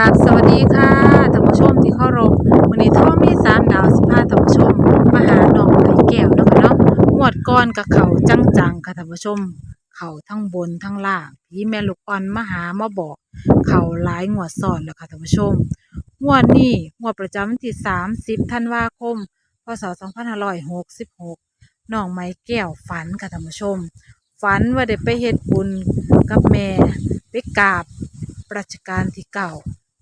กาบสวัสดีค่ะท่านผู้ชมที่เคารพวันนี้ท่อมีสามดาวสิพาท่านผู้ชมมาหาหนองไผ่แก้วนะคะเนาะงวดก้อนกับเขาจังๆค่ะท่านผู้ชม เขาทั้งบนทั้งล่างพี่แม่ลูกอ่อนมาหามาบอก เขาหลายงวดซ้อนแล้วค่ะท่านผู้ชมงวดนี้งวดประจำวันที่30ธันวาคม พศ2566น้องไม้แก้วฝันค่ะท่านผู้ชม ฝันว่าได้ไปเฮ็ดบุญกับแม่ไปกราบรัชกาลที่เก่า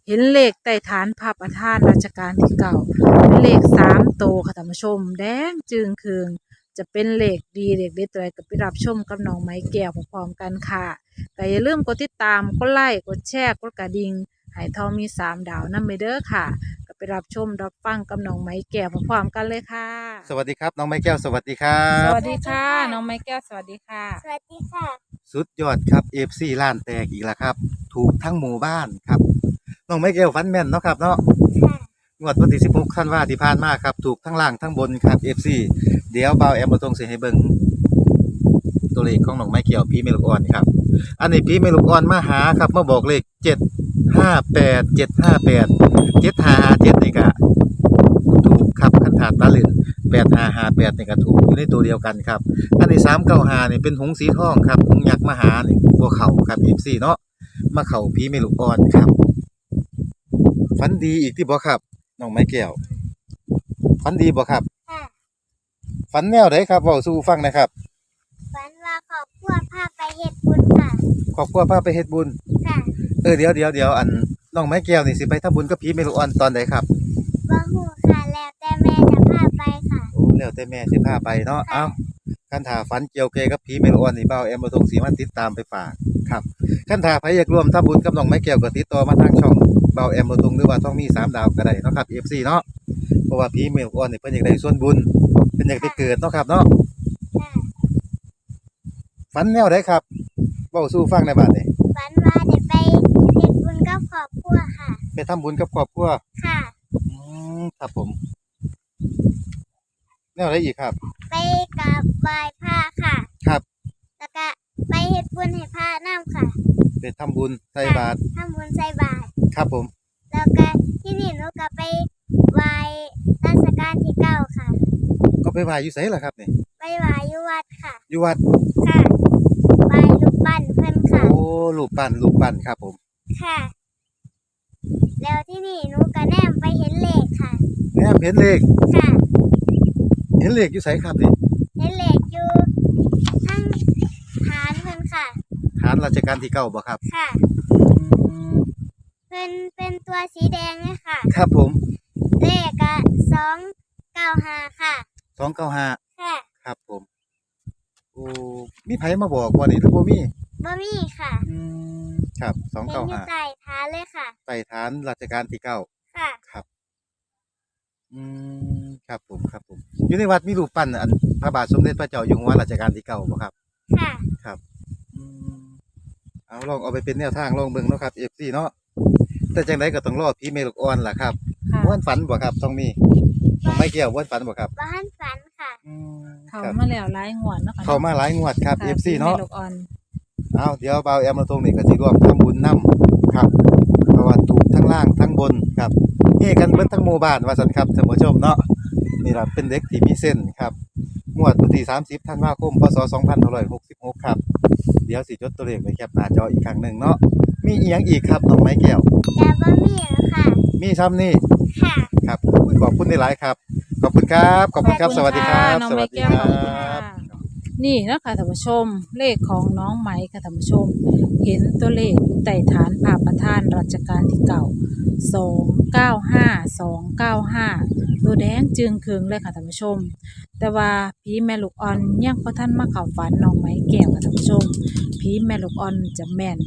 เห็นเลขใต้ฐานพระประธานรัชกาลที่เก่าเป็นเลขสามโตวค่ะท่านผู้ชม แดงจึงคืงจะเป็นเลขดีเลขเด็ดตัวใดก็ไปรับชมกับน้องไม้แก้วพร้อมๆกันค่ะแต่อย่าลืมกดติดตามกดไลค์กดแชร์กดกระดิ่งให้ทองมีสามดาวนั่นไปเด้อค่ะ ก็ไปรับชมรับฟังกับน้องไม้แก้วพร้อมๆกันเลยค่ะ สวัสดีครับน้องไม้แก้วสวัสดีครัสบ วัสดีค่ะ น้องไม้แก้วสวัสดีค่ะ สวัสดีค่ะ สุดยอดครับเอฟซีล้านแตกอีกแล้วครับ ถูกทั้งหมู่บ้านครับ น้องไม้แก้วฟันแม่นเนาะครับเนาะค่ะงวดวันที่16ธันวาที่ผ่านมาครับ ถูกทั้งล่างทั้งบนครับเอฟซีเดี๋ยวเบาแอมมาตรงเสียให้เบิ่งตัวเลขของน้องไม้แก้วพี่เมลูกอ่อนครับ อันนี้พี่เมลูกอ่อนมาหาครับมาบอกเลขเจ็ดห้าแปดเจ็ดห้าแปดเจ็ดห้าเจ็ดนี่ก็ถูกครับคันถาดตาลินแปดห้าห้าแปดนี่ก็ถูกอยู่ในตัวเดียวกันครับ อันนี้สามเก้าหานี่เป็นหงส์สีทองครับหงส์ยักษ์มหานี่บัวเข่าครับเอฟซีเนาะมาเข่าพีเมลูกอ่อนครับ ฝันดีอีกที่บ่ครับน้องไม้แก้วฝันดีบ่ครับค่ะฝันแนวไหนครับเว้าสู่ฟังหนะครับฝันว่าครอบครัวพาไปเฮ็ดบุญค่ะ ครอบครัวพาไปเฮ็ดบุญ ค่ะเออเดี๋ยวเดี๋ยวเดี๋ยวอันน้องไม้แก้วนี่สิไปทำบุญกับพีเมลูกอ่อนตอนใดครับบ่ฮู้ค่ะแล้วแต่แม่จะพาไปค่ะโอ้แล้วแต่แม่สิพาไปเนาะค่ะ เอ้า คันถาฝันเกี่ยวเกยวกับผีเมลูกอ่อนนี่เบาแอมบ่ทงสีมาติดตามไปฝากครับคันถาใครอยากร่วมทำบุญกับน้องไม้แก้วก็ติดต่อมาทางช่องเบาแอมบ่ทงหรือว่าต้องมีสามดาวก็ได้เนาะครับ FC เนาะเพราะว่าผีเมลูกอ่อนนี่เพิ่นอยากได้ส่วนบุญเพิ่นอยากไปเกิดเนาะครับเนาะค่ะฝันแนวใดครับเว้าสู่ฟังในบัดนี้ฝันว่าได้ไปเฮ็ดบุญกับครอบครัวค่ะ ไปทำบุญกับครอบครัวค่ะอืมครับผม แนวใดอีกครับ ไปกราบไหว้พระค่ะ ครับ แล้วก็ไปเฮ็ดบุญให้พระนำค่ะไปทำบุญใส่บาตรทำบุญใส่บาตรครับผม แล้วก็ที่นี่หนูก็ไปไหว้ราชการที่เก้าค่ะ ก็ไปไหว้อยู่ไสล่ะครับนี่ไปไหว้อยู่วัดค่ะอยู่วัดค่ะไหว้รูปปั้นเพิ่นค่ะ โอ้รูปปั้นรูปปั้นครับผม ค่ะ แล้วที่นี่หนูก็แนมไปเห็นเลขค่ะแหมเห็นเลขค่ะ เห็นเลขอยู่ไสครับนี่เห็นเลขอยู่ทั้งฐานเพิ่นค่ะ ฐานราชการที่เก้าบ่ครับ ค่ะ เพิ่นเป็นตัวสีแดงเลยค่ะ ครับผมเลขก็สองเก้าห้าค่ะ สองเก้าห้าค่ะครับผมโอ้มีไผมาบอกว่านี่หรือบ่มีบ่มีค่ะอืมครับสองเห็นเก้าอยู่ห้าใต้ฐานเลยค่ะ ไต่ฐานราชการที่เก้าค่ะ ครับ อืมครับผมครับผมอยู่ในวัดมีรูปปั้นอันพระบาทสมเด็จพระเจ้าอยู่หัวรัชกาลที่เก้าบ่ครับ ค่ะอืมเอาลองเอาไปเป็นแนวทางลองเบิ่งเนาะครับ FC เนาะแต่จังไดก็ต้องรอพี่เมลูกอ่อนล่ะครับค่ะว่านฝันบ่ครับต้องมีต้องไม่เกี่ยวว่านฝันบ่ครับบ้านฝันค่ะ อืมเขาครับ มาแล้วหลายงวดเนาะค่ะเข้ามาหลายงวดครับ ค่ะ FC พี่เนาะ แม่ลูกอ่อน เอาเดี๋ยวเบาแอมมาตรงนี้ก็สิร่วมทำบุญนํครับเพราะว่าถูกทั้งล่างทั้งบนครับ เฮกันเบิดทั้งหมู่บ้านว่าซั่นครับท่านผู้ชมเนาะนี่ล่ะเป็นเด็กที่มีเส้นครับงวดวันที่30ธันวาคมพศ2566ครับ เดี๋ยวสิจดตัวเลขไว้แคปหน้าจออีกครั้งหนึงเนาะมีอีหยังอีกครับน้องไม้แก้วแต่บ่มีแล้วค่ะ มีซ้ำนี่ค่ะ ครับขอบคุณหลายๆครับ ขอบคุณครับ ขอบคุณครับ สวัสดีครับ น้องสไม้วัสดีแก้วคขรัอบคุณค่ะบ นี่นะคะท่านผู้ชม เลขของน้องไหมค่ะท่านผู้ชม เห็นตัวเลขอยู่ใต้ฐานพระประธานรัชกาลที่เก่าสองเก้าห้าสองเก้าห้าตัวแดงจึงเคืองเลยค่ะท่านผู้ชม แต่ว่าผีแม่ลูกอ่อนยังพอท่านมาเข้าฝันน้องไหมแก้วค่ะท่านผู้ชมผีแม่ลูกอ่อนจะแม่น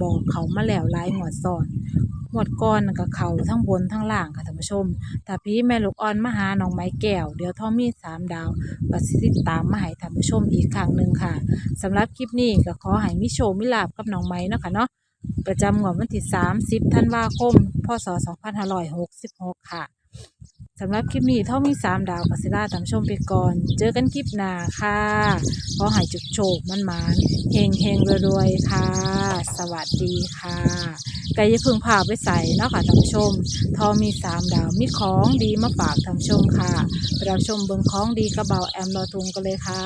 บอกเขามาแล้วหลายงวดซ้อนงวดก่อนก็เขาทั้งบนทั้งล่างค่ะท่านผู้ชม ถ้าผีแม่ลูกอ่อนมาหาน้องไม้แก้ว เดี๋ยวทอมมีสามดาวก็สิติตามมาให้ท่านผู้ชมอีกครั้งหนึ่งค่ะสำหรับคลิปนี้ก็ขอให้มิโชมิลาบกับน้องไม้นะคะเนาะ ประจำงวดวันที่ 30 ธันวาคม พศ 2566 ค่ะ สำหรับคลิปนี้เท่ามีสามดาวกัสิล่าตามชมไปก่อน เจอกันคลิปหน้าค่ะ ขอใหายจุกโฉกมันหมานเฮงเฮงรวยๆ ค่ะ สวัสดีค่ะไก่ยาเพึงพาไปใส่เนาะค่ะท่านผู้ชมทอมีสามดาวมีของดีมาฝากท่านผู้ชมค่ะไปรับชมเบิงของดีกระเบาแอมรอทุงกันเลยค่ะ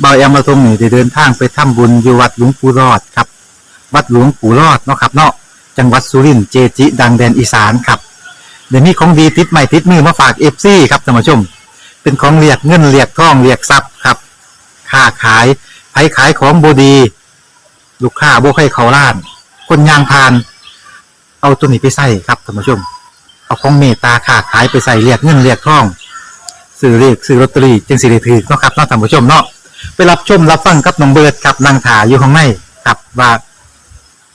เบาแอมมาตรงนี้ได้เดินทางไปทำบุญอยู่วัดหลวงปู่รอดครับ วัดหลวงปู่รอดเนาะครับเนาะจังหวัดสุรินทร์เจจิ ดังแดนอีสานครับเดี๋ยวนี้ของดีติดใหม่ติดมือมาฝากเอฟซีครับท่านผู้ชม เป็นของเรียกเงินเรียกทองเรียกทรัพย์ครับค้าขายไผขายของบดี ลูกค้าโบใครเขาล้าน คนยางพาน เอาตัวนี้ไปใส่ครับท่านผู้ชม เอาของเมตตาค้าขายไปใส่เรียกเงินเรียกทองซื้อเรียกซื้อลอตเตอรี่จึงสิได้ถือเนาะครับเนาะท่านผู้ชมเนาะไปรับชมรับฟังกับน้องเบิร์ดครับนางถาอยู่ข้างในครับว่า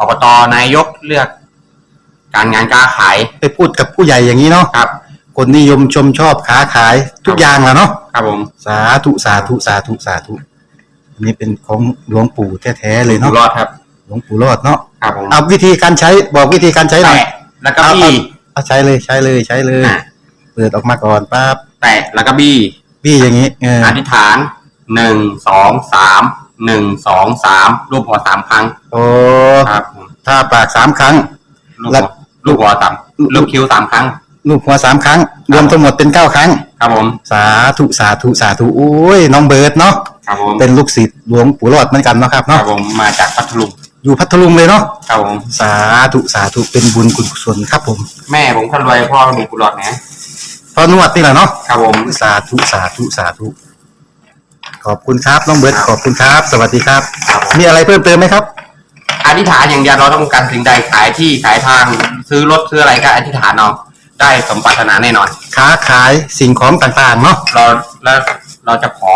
อบตนายกเลือก การงานการขายไปพูดกับผู้ใหญ่อย่างนี้เนาะครับ คนนิยมชมชอบค้าขายทุกอย่างแหละเนาะครับผมสาธุสาธุสาธุสาธุอันนี้เป็นของหลวงปู่แท้ๆเลยอยู่เนาะรอดครับหลวงปู่รอดเนาะครับผมเอาวิธีการใช้บอกวิธีการใช้หน่อยแตะแล้วก็บี้เอาใช้เลยใช้เลยใช้เลยอะเปิดออกมาก่อนปั๊บแตะแล้วก็บี้พี่อย่างนี้เอออธิษฐานหนึ่งสองสาม หนึ่งสองสามรูปหัวสามครั้งโอ้ครับผมถ้าปากสามครั้งลูกแล้หัววลูกหัวสามลูกคิ้วสามครั้ง ลูกหัวสามครั้ง รวมทั้งหมดเป็นเก้าครั้ง ครับผมสาธุสาธุสาธุโอ้ยน้องเบิร์ดเนาะครับผมเป็นลูกศิษย์หลวงปู่รอดเหมือนกันเนาะครับครัเนาะบผมมาจากพัทลุงอยู่พัทลุงเลยเนาะครับผมสาธุสาธุเป็นบุญกุศลครับผมแม่ผมคนรวยพ่อมีกุหลาบนะพอนวดนี่แหละเนาะครับผมสาธุสาธุสาธุ ขอบคุณครับน้องเบิร์ดขอบคุณครับ สวัสดีครับครับผมมีอะไรเพิ่มเติมไหมครับ อธิษฐานอย่างเดียวเราต้องการสิ่งใดขายที่ขายทางซื้อรถซื้ออะไรก็อธิษฐานเอาได้สมปรารถนาแน่นอน ค้าขายสิ่งของต่างๆเนาะเราแล้วเราจะขอ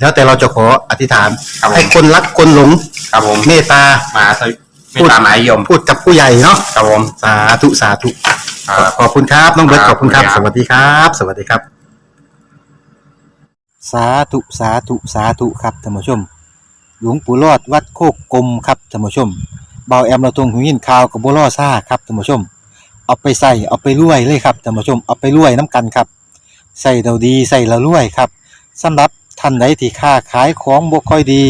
แล้วแต่เราจะขออธิษฐาน ครับผม ให้คนรักคนหลงครับผมเมตตามาสวิไม่ตามหมายยมพูดกับผู้ใหญ่เนาะครับผม สาธุสาธุ ครับ ขอบคุณครับน้องเบิร์ตคขรับอบคุณครับขอบสคุณครับวัสดีครับ สวัสดีครับ สาธุสาธุสาธุครับท่านผู้ชม หลวงปู่รอดวัดโคกกลมครับท่านผู้ชมเบาแอมเราตรงหูยินข่าวกับบัวล่อซ่าครับท่านผู้ชม เอาไปใส่เอาไปรวยเลยครับท่านผู้ชมเอาไปรวยน้ำกันครับใส่เราดีใส่เรารวยครับสำหรับท่านใดที่ค้าขายของบ่ค่อยดี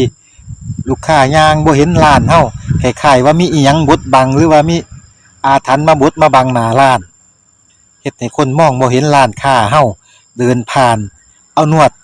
ลูกค้ายางบ่เห็นร้านเฮาคล้ายๆว่ามีอีหยังบดบังหรือว่ามีอาถรรพ์มาบดมาบังหน้าร้านเฮ็ดให้คนมองบ่เห็นร้านค้าเฮาเดินผ่าน เอานวด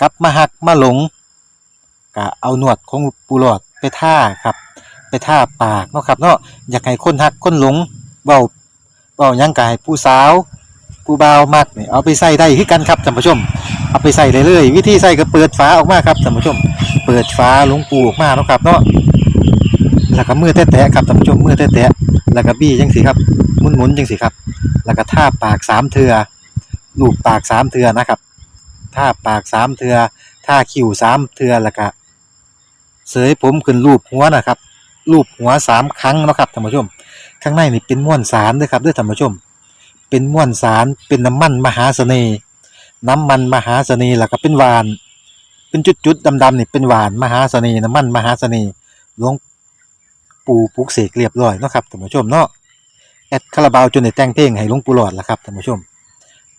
กลับมาหักมาหลงก็เอาหนวดของปูหลอดไปท่าครับ ไปท่าปากเนาะครับเนาะอยากให้คนหักคนหลงเบาเบายังกายผู้สาวผู้บ่าวมักนี่เอาไปใส่ได้คือกันครับท่านผู้ชม เอาไปใส่ได้เลย วิธีใส่ก็เปิดฝาออกมาครับท่านผู้ชม เปิดฝาหลวงปูออกมาเนาะครับเนาะแล้วก็มือแตะๆครับท่านผู้ชมมือแตะๆแล้วก็บี้จังสิครับหมุนๆจังสิครับ แล้วก็ท่าปากสามเทือลูบปากสามเทือนะครับ ท่าปากสามเทือท่าคิ้วสามเทือแล้วก็เสยผมขึ้นรูปหัวนะครับ รูปหัวสามครั้งนะครับท่านผู้ชม ข้างในนี่เป็นม้วนสารด้วยครับด้วยท่านผู้ชม เป็นม้วนสารเป็นน้ำมันมหาเสน่ห์น้ำมันมหาเสน่ห์แล้วก็เป็นหวาน เป็นจุดๆดำๆนี่เป็นหวานมหาเสน่ห์น้ำมันมหาเสน่ห์หลวงปู่ปลุกเสกเรียบร้อยนะครับท่านผู้ชมเนาะแอดคาราบาวจนได้แต่งเพลงให้หลวงปู่หลอดละครับท่านผู้ชม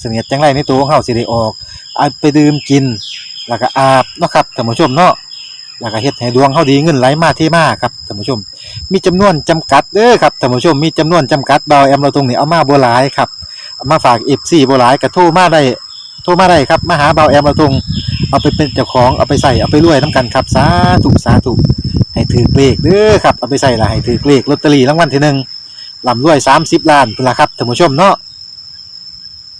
เสนียดจังไรในตัวของเฮาสิได้ออกเอาไปดื่มกิน แล้วก็อาบเนาะครับท่านผู้ชมเนาะแล้วก็เฮ็ดให้ดวงเฮาดีเงินไหลมาเทมาครับท่านผู้ชม มีจำนวนจำกัดเด้อครับท่านผู้ชมมีจำนวนจำกัดเบาแอมเราตรงนี้เอามาบ่หลายครับเอามาฝาก FC บ่หลายก็โทรมาได้โทรมาได้ครับมาหาเบาแอมเราตรงเอาไปเป็นเจ้าของเอาไปใส่เอาไปรวยนํกันครับสาธุสาธุให้ถือเลขเด้อครับเอาไปใส่ละให้ถือเลขลอตเตอรี่รางวัลที่หนึ่งลำรวย30ล้านพุ่นละครับท่านผู้ชมเนาะ